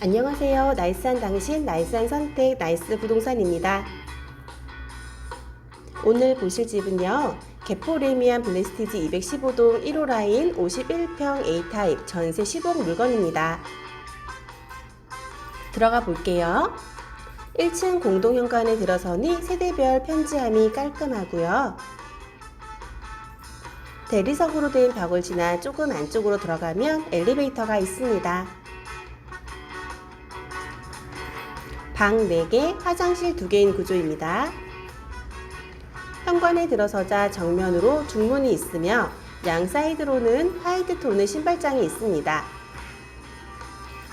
안녕하세요. 나이스한 당신, 나이스한 선택, 나이스 부동산입니다. 오늘 보실 집은요. 개포레미안 블레스티지 215동 1호 라인 51평 A타입 전세 10억 물건입니다. 들어가 볼게요. 1층 공동현관에 들어서니 세대별 편지함이 깔끔하고요. 대리석으로 된 벽을 지나 조금 안쪽으로 들어가면 엘리베이터가 있습니다. 방 4개, 화장실 2개인 구조입니다. 현관에 들어서자 정면으로 중문이 있으며 양 사이드로는 화이트 톤의 신발장이 있습니다.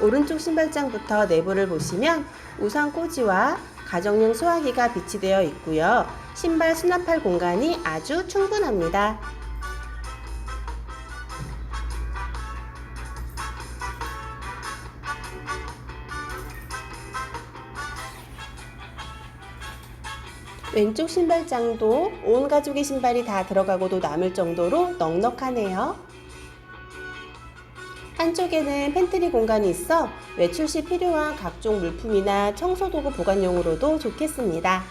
오른쪽 신발장부터 내부를 보시면 우산 꽂이와 가정용 소화기가 비치되어 있고요. 신발 수납할 공간이 아주 충분합니다. 왼쪽 신발장도 온 가족의 신발이 다 들어가고도 남을 정도로 넉넉하네요. 한쪽에는 팬트리 공간이 있어 외출 시 필요한 각종 물품이나 청소도구 보관용으로도 좋겠습니다.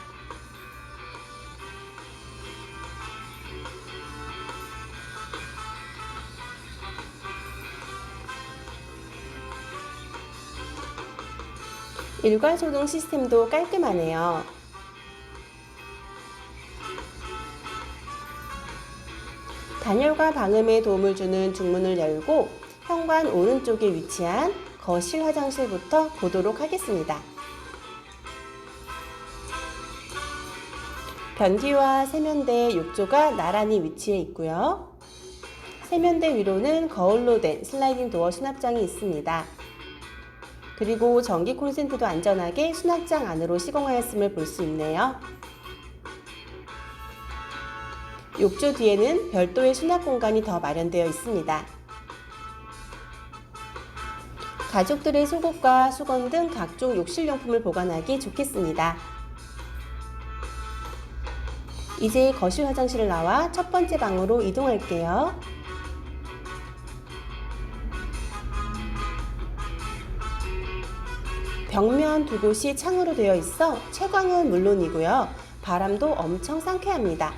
일괄 소등 시스템도 깔끔하네요. 단열과 방음에 도움을 주는 중문을 열고 현관 오른쪽에 위치한 거실 화장실부터 보도록 하겠습니다. 변기와 세면대 욕조가 나란히 위치해 있고요. 세면대 위로는 거울로 된 슬라이딩 도어 수납장이 있습니다. 그리고 전기 콘센트도 안전하게 수납장 안으로 시공하였음을 볼 수 있네요. 욕조 뒤에는 별도의 수납 공간이 더 마련되어 있습니다. 가족들의 속옷과 수건 등 각종 욕실용품을 보관하기 좋겠습니다. 이제 거실 화장실을 나와 첫 번째 방으로 이동할게요. 벽면 두 곳이 창으로 되어 있어 채광은 물론이고요. 바람도 엄청 상쾌합니다.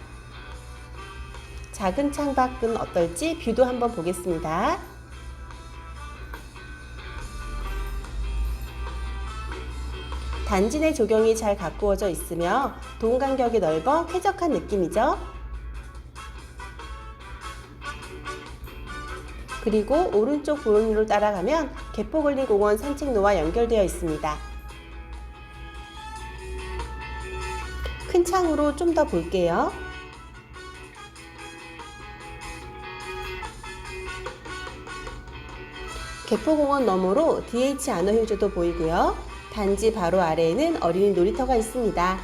작은 창 밖은 어떨지 뷰도 한번 보겠습니다. 단지 내 조경이 잘 가꾸어져 있으며 동 간격이 넓어 쾌적한 느낌이죠. 그리고 오른쪽 보행로를 따라가면 개포걸리공원 산책로와 연결되어 있습니다. 큰 창으로 좀 더 볼게요. 개포공원 너머로 DH 안어휴즈도 보이고요. 단지 바로 아래에는 어린이 놀이터가 있습니다.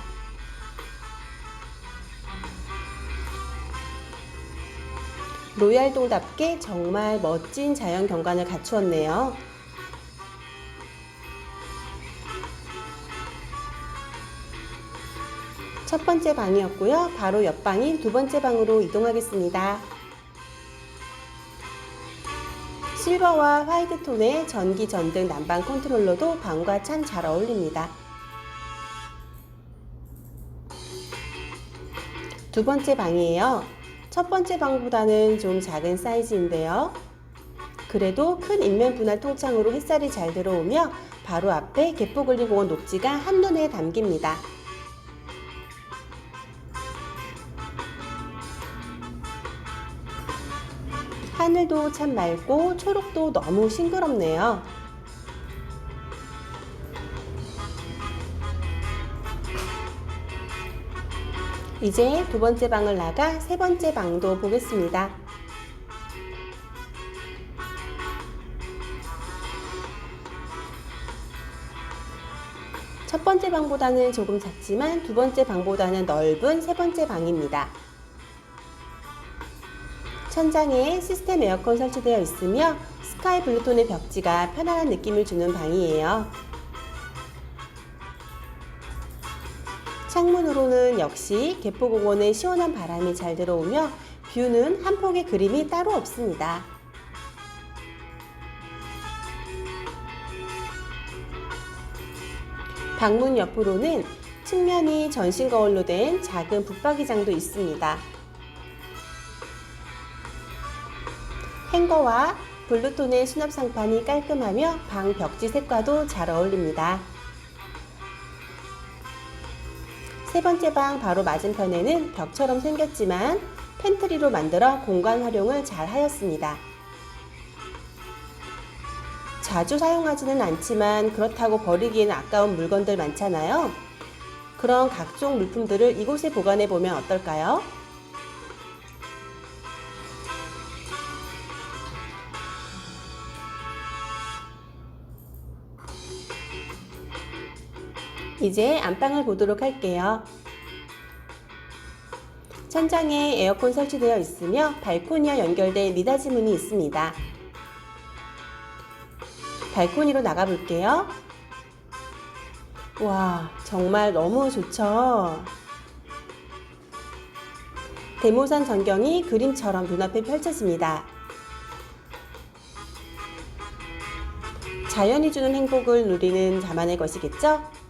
로얄동답게 정말 멋진 자연 경관을 갖추었네요. 첫 번째 방이었고요. 바로 옆 방인 두 번째 방으로 이동하겠습니다. 실버와 화이트 톤의 전기 전등 난방 컨트롤러도 방과 참 잘 어울립니다. 두 번째 방이에요. 첫 번째 방보다는 좀 작은 사이즈인데요. 그래도 큰 인면 분할 통창으로 햇살이 잘 들어오며 바로 앞에 개포글리공원 녹지가 한눈에 담깁니다. 하늘도 참 맑고 초록도 너무 싱그럽네요. 이제 두 번째 방을 나가 세 번째 방도 보겠습니다. 첫 번째 방보다는 조금 작지만 두 번째 방보다는 넓은 세 번째 방입니다. 천장에 시스템 에어컨 설치되어 있으며 스카이 블루톤의 벽지가 편안한 느낌을 주는 방이에요. 창문으로는 역시 개포공원의 시원한 바람이 잘 들어오며 뷰는 한 폭의 그림이 따로 없습니다. 방문 옆으로는 측면이 전신 거울로 된 작은 붙박이장도 있습니다. 행거와 블루톤의 수납 상판이 깔끔하며 방 벽지 색과도 잘 어울립니다. 세 번째 방 바로 맞은편에는 벽처럼 생겼지만 팬트리로 만들어 공간 활용을 잘 하였습니다. 자주 사용하지는 않지만 그렇다고 버리기에는 아까운 물건들 많잖아요. 그런 각종 물품들을 이곳에 보관해 보면 어떨까요? 이제 안방을 보도록 할게요. 천장에 에어컨 설치되어 있으며 발코니와 연결된 미닫이 문이 있습니다. 발코니로 나가 볼게요. 와, 정말 너무 좋죠? 대모산 전경이 그림처럼 눈앞에 펼쳐집니다. 자연이 주는 행복을 누리는 자만의 것이겠죠?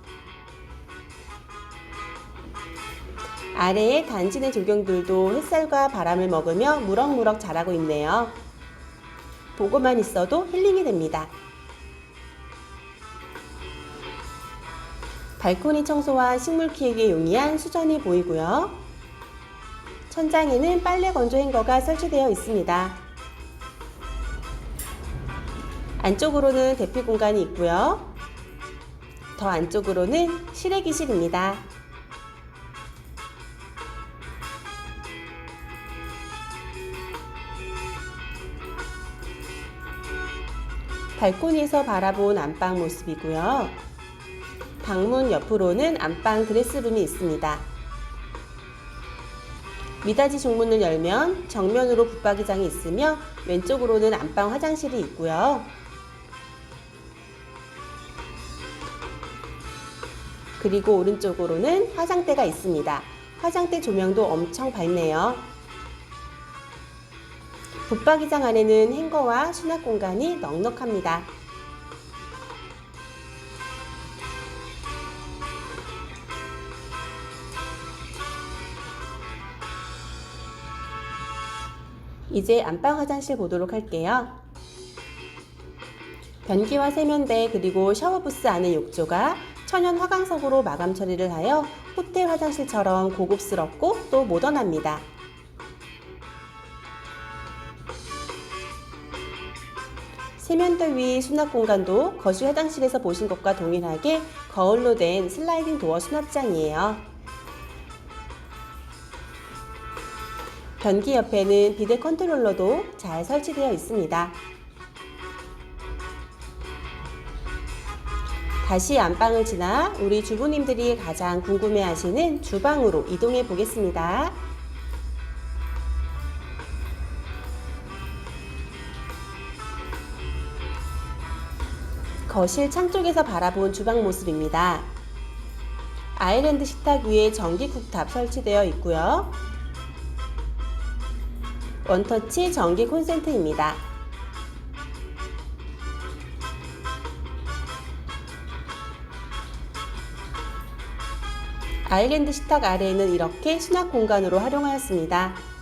아래의 단진의 조경들도 햇살과 바람을 먹으며 무럭무럭 자라고 있네요. 보고만 있어도 힐링이 됩니다. 발코니 청소와 식물 키우기에 용이한 수전이 보이고요. 천장에는 빨래 건조 행거가 설치되어 있습니다. 안쪽으로는 대피 공간이 있고요. 더 안쪽으로는 실외기실입니다. 발코니에서 바라본 안방 모습이고요. 방문 옆으로는 안방 드레스룸이 있습니다. 미닫이 종문을 열면 정면으로 붙박이장이 있으며 왼쪽으로는 안방 화장실이 있고요. 그리고 오른쪽으로는 화장대가 있습니다. 화장대 조명도 엄청 밝네요. 붙박이장 안에는 행거와 수납 공간이 넉넉합니다. 이제 안방 화장실 보도록 할게요. 변기와 세면대 그리고 샤워부스 안의 욕조가 천연 화강석으로 마감 처리를 하여 호텔 화장실처럼 고급스럽고 또 모던합니다. 세면대 위 수납 공간도 거실 화장실에서 보신 것과 동일하게 거울로 된 슬라이딩 도어 수납장이에요. 변기 옆에는 비데 컨트롤러도 잘 설치되어 있습니다. 다시 안방을 지나 우리 주부님들이 가장 궁금해 하시는 주방으로 이동해 보겠습니다. 거실 창 쪽에서 바라본 주방 모습입니다. 아일랜드 식탁 위에 전기 쿡탑 설치되어 있고요. 원터치 전기 콘센트입니다. 아일랜드 식탁 아래에는 이렇게 수납 공간으로 활용하였습니다.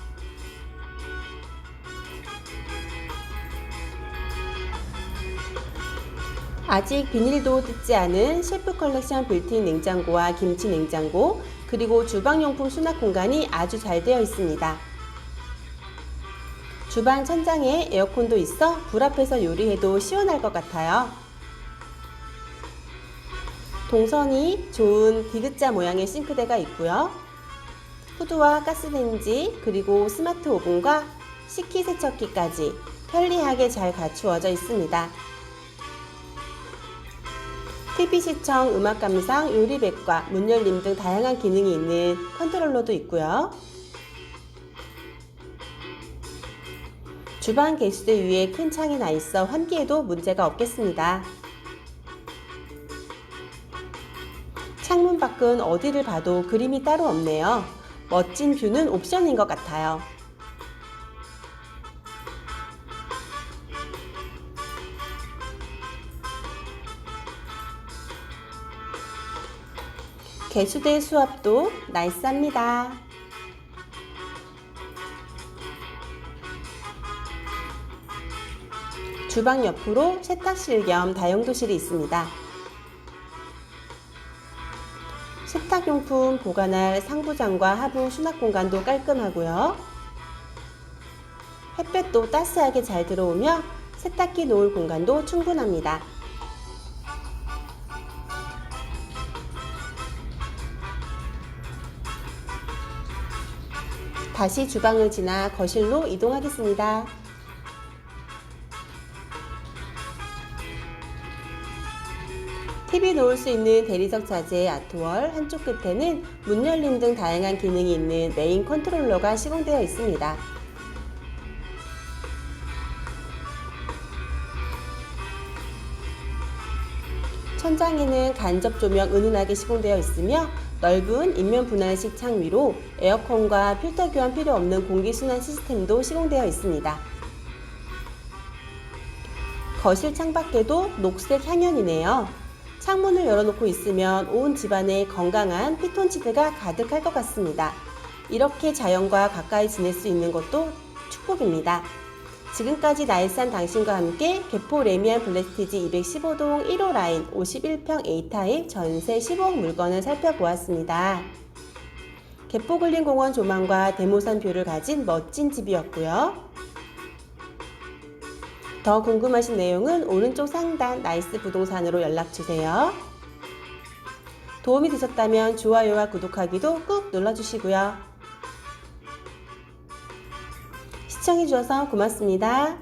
아직 비닐도 뜯지 않은 셰프 컬렉션 빌트인 냉장고와 김치 냉장고 그리고 주방용품 수납 공간이 아주 잘 되어 있습니다. 주방 천장에 에어컨도 있어 불 앞에서 요리해도 시원할 것 같아요. 동선이 좋은 디귿자 모양의 싱크대가 있고요. 후드와 가스레인지 그리고 스마트 오븐과 식기세척기까지 편리하게 잘 갖추어져 있습니다. TV 시청, 음악 감상, 요리백과, 문 열림 등 다양한 기능이 있는 컨트롤러도 있고요. 주방 게시대 위에 큰 창이 나 있어 환기에도 문제가 없겠습니다. 창문 밖은 어디를 봐도 그림이 따로 없네요. 멋진 뷰는 옵션인 것 같아요. 개수대 수압도 나이스합니다. 주방 옆으로 세탁실 겸 다용도실이 있습니다. 세탁용품 보관할 상부장과 하부 수납 공간도 깔끔하고요. 햇볕도 따스하게 잘 들어오며 세탁기 놓을 공간도 충분합니다. 다시 주방을 지나 거실로 이동하겠습니다. TV 놓을 수 있는 대리석 자재의 아트월 한쪽 끝에는 문 열림 등 다양한 기능이 있는 메인 컨트롤러가 시공되어 있습니다. 천장에는 간접 조명 은은하게 시공되어 있으며 넓은 인면 분할식 창 위로 에어컨과 필터 교환 필요 없는 공기순환 시스템도 시공되어 있습니다. 거실 창밖에도 녹색 향연이네요. 창문을 열어놓고 있으면 온 집안에 건강한 피톤치드가 가득할 것 같습니다. 이렇게 자연과 가까이 지낼 수 있는 것도 축복입니다. 지금까지 나일산 당신과 함께 개포 레미안 블레스티지 215동 1호 라인 51평 A타입 전세 15억 물건을 살펴보았습니다. 개포 근린공원 조망과 대모산 뷰를 가진 멋진 집이었고요. 더 궁금하신 내용은 오른쪽 상단 나이스 부동산으로 연락주세요. 도움이 되셨다면 좋아요와 구독하기도 꾹 눌러주시고요. 시청해주셔서 고맙습니다.